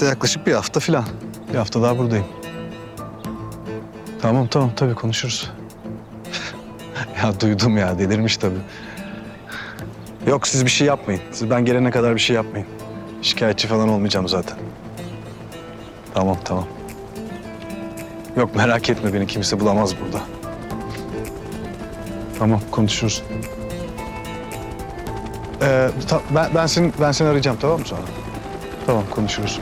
işte yaklaşık bir hafta falan. Bir hafta daha buradayım. Tamam tamam tabii konuşuruz. ya duydum ya delirmiş tabii. Yok siz bir şey yapmayın. Siz ben gelene kadar bir şey yapmayın. Şikayetçi falan olmayacağım zaten. Tamam tamam. Yok merak etme beni kimse bulamaz burada. Tamam konuşuruz. Ee, ta- ben, ben seni ben seni arayacağım tamam mı sonra? Tamam konuşuruz.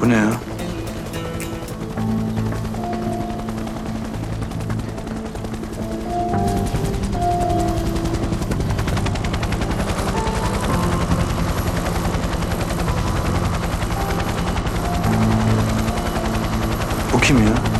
Bu ne ya? Bu kim ya?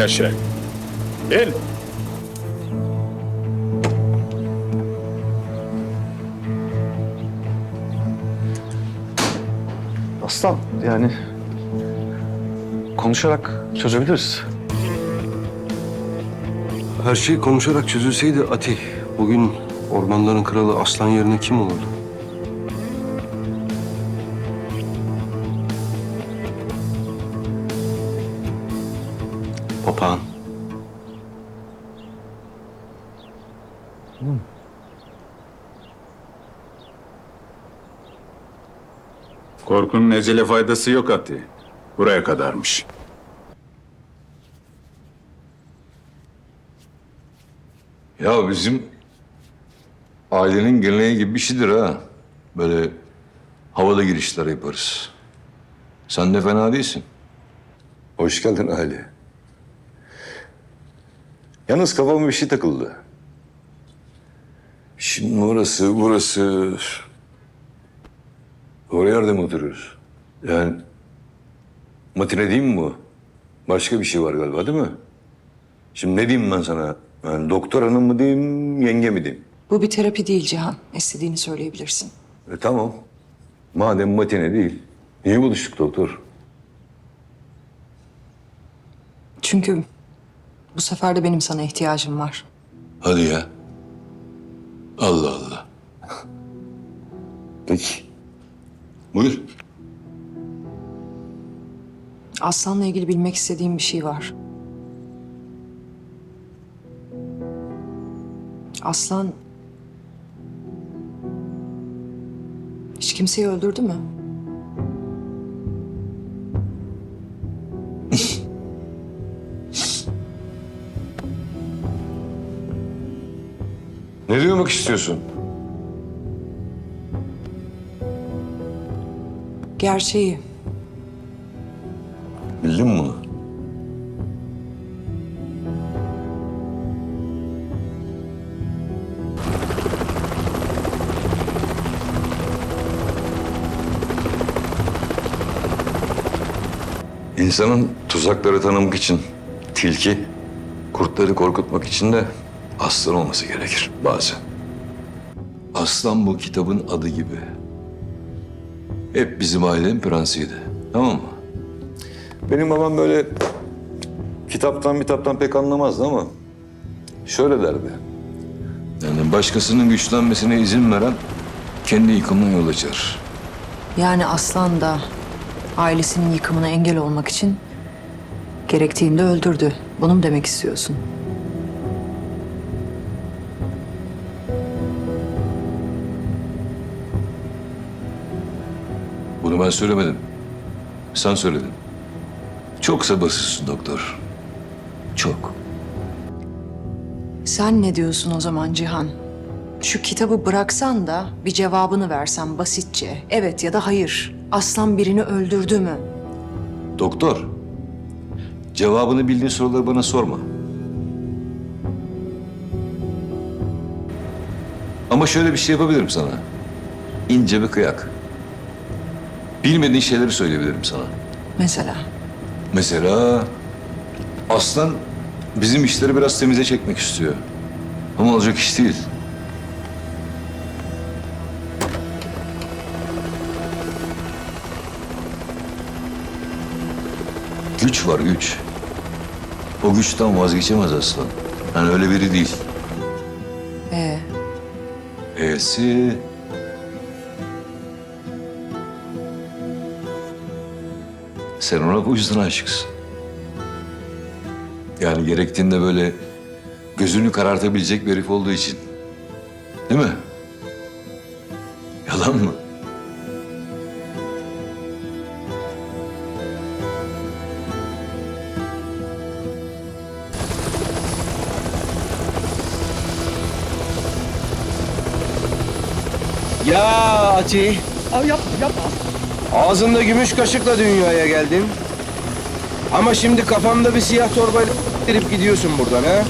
Aşağı. İn. Aslan yani konuşarak çözebiliriz. Her şey konuşarak çözülseydi Ati, bugün ormanların kralı aslan yerine kim olurdu? Papağan. Korkunun ezele faydası yok Ati. Buraya kadarmış. Ya bizim ailenin geleneği gibi bir şeydir ha. Böyle havalı girişler yaparız. Sen de fena değilsin. Hoş geldin aile. Yalnız kafama bir şey takıldı. Şimdi orası, burası... Doğru yerde mi oturuyoruz? Yani matine değil mi bu? Başka bir şey var galiba değil mi? Şimdi ne diyeyim ben sana? Yani doktor hanım mı diyeyim, yenge mi diyeyim? Bu bir terapi değil Cihan. İstediğini söyleyebilirsin. E tamam. Madem matine değil, niye buluştuk doktor? Çünkü bu sefer de benim sana ihtiyacım var. Hadi ya. Allah Allah. Peki. Buyur. Aslan'la ilgili bilmek istediğim bir şey var. Aslan... Hiç kimseyi öldürdü mü? Ne duymak istiyorsun? Gerçeği. Bildin mi bunu? İnsanın tuzakları tanımak için tilki, kurtları korkutmak için de aslan olması gerekir bazen. Aslan bu kitabın adı gibi. Hep bizim ailenin prensiydi. Tamam mı? Benim babam böyle kitaptan kitaptan pek anlamazdı ama şöyle derdi. Yani başkasının güçlenmesine izin veren kendi yıkımına yol açar. Yani Aslan da ailesinin yıkımına engel olmak için gerektiğinde öldürdü. Bunu mu demek istiyorsun? Ben söylemedim. Sen söyledin. Çok sabırsızsın doktor. Çok. Sen ne diyorsun o zaman Cihan? Şu kitabı bıraksan da bir cevabını versen basitçe. Evet ya da hayır. Aslan birini öldürdü mü? Doktor. Cevabını bildiğin soruları bana sorma. Ama şöyle bir şey yapabilirim sana. İnce bir kıyak. Bilmediğin şeyleri söyleyebilirim sana. Mesela. Mesela aslan bizim işleri biraz temize çekmek istiyor. Ama olacak iş değil. Güç var güç. O güçten vazgeçemez aslan. Yani öyle biri değil. Ee, E'si... Sen ona bu yüzden aşıksın. Yani gerektiğinde böyle gözünü karartabilecek bir herif olduğu için. Değil mi? Yalan mı? Ya Ati. Abi yap, yapma. Ağzında gümüş kaşıkla dünyaya geldin. Ama şimdi kafamda bir siyah torbayla girip gidiyorsun buradan ha.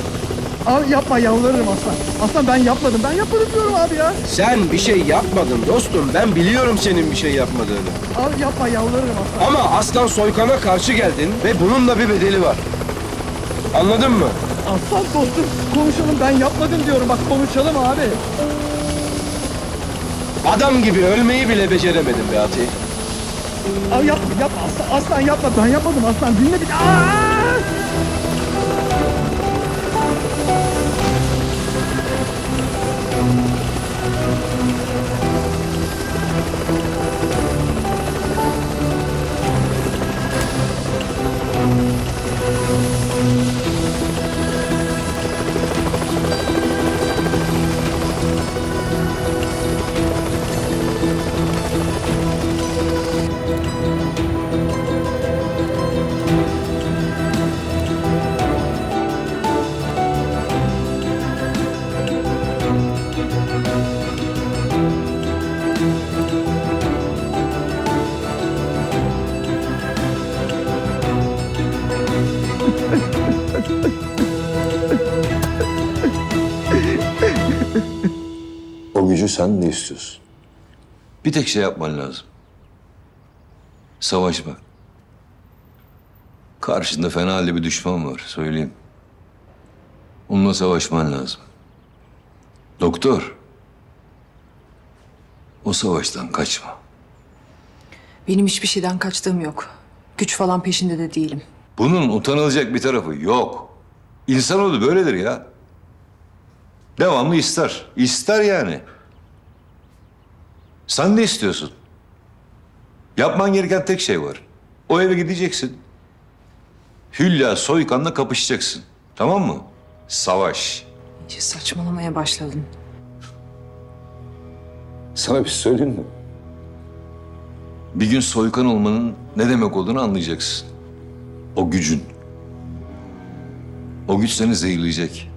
Abi yapma yalvarırım Aslan. Aslan ben yapmadım. Ben yapmadım diyorum abi ya. Sen bir şey yapmadın dostum. Ben biliyorum senin bir şey yapmadığını. Abi yapma yalvarırım Aslan. Ama aslan soykana karşı geldin ve bunun da bir bedeli var. Anladın mı? Aslan dostum konuşalım ben yapmadım diyorum. Bak konuşalım abi. Adam gibi ölmeyi bile beceremedin be Ati. Abi yapma yapma Aslan, aslan yapma. Ben yapmadım Aslan. Dinle bir... Aa! O gücü sen de istiyorsun. Bir tek şey yapman lazım. Savaşmak. Karşında fena halde bir düşman var, söyleyeyim. Onunla savaşman lazım. Doktor. O savaştan kaçma. Benim hiçbir şeyden kaçtığım yok. Güç falan peşinde de değilim. Bunun utanılacak bir tarafı yok. İnsanoğlu böyledir ya. Devamlı ister. İster yani. Sen de istiyorsun. Yapman gereken tek şey var. O eve gideceksin. Hülya Soykan'la kapışacaksın. Tamam mı? Savaş. İyice saçmalamaya başladın. Sana bir şey söyleyeyim mi? Bir gün soykan olmanın ne demek olduğunu anlayacaksın. O gücün. O güç seni zehirleyecek.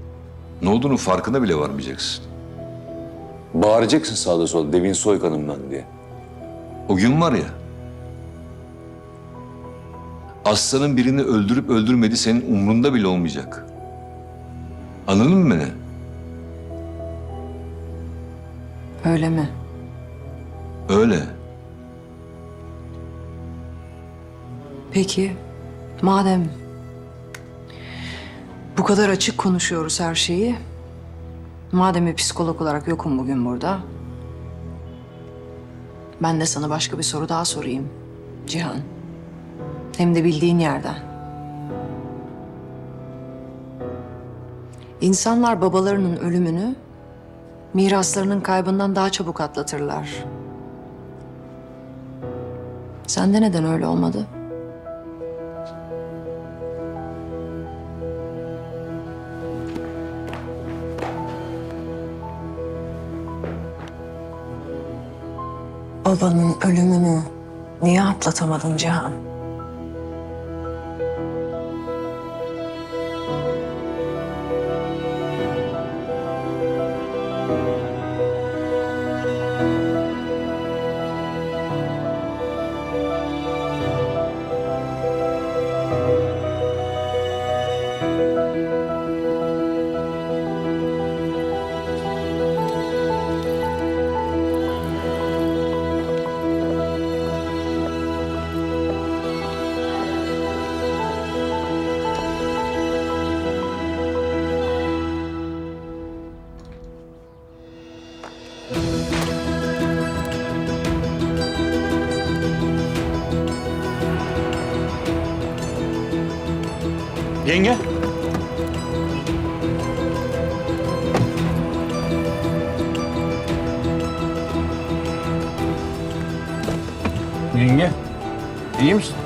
Ne olduğunu farkına bile varmayacaksın. Bağıracaksın sağda solda devin soykanım ben diye. O gün var ya. Aslanın birini öldürüp öldürmedi senin umrunda bile olmayacak. Anladın mı beni? Öyle mi? Öyle. Peki, madem bu kadar açık konuşuyoruz her şeyi, madem bir psikolog olarak yokum bugün burada, ben de sana başka bir soru daha sorayım Cihan. Hem de bildiğin yerden. İnsanlar babalarının ölümünü miraslarının kaybından daha çabuk atlatırlar. Sende neden öyle olmadı? Babanın ölümünü niye atlatamadın Cihan? Yenge. Yenge, iyi misin?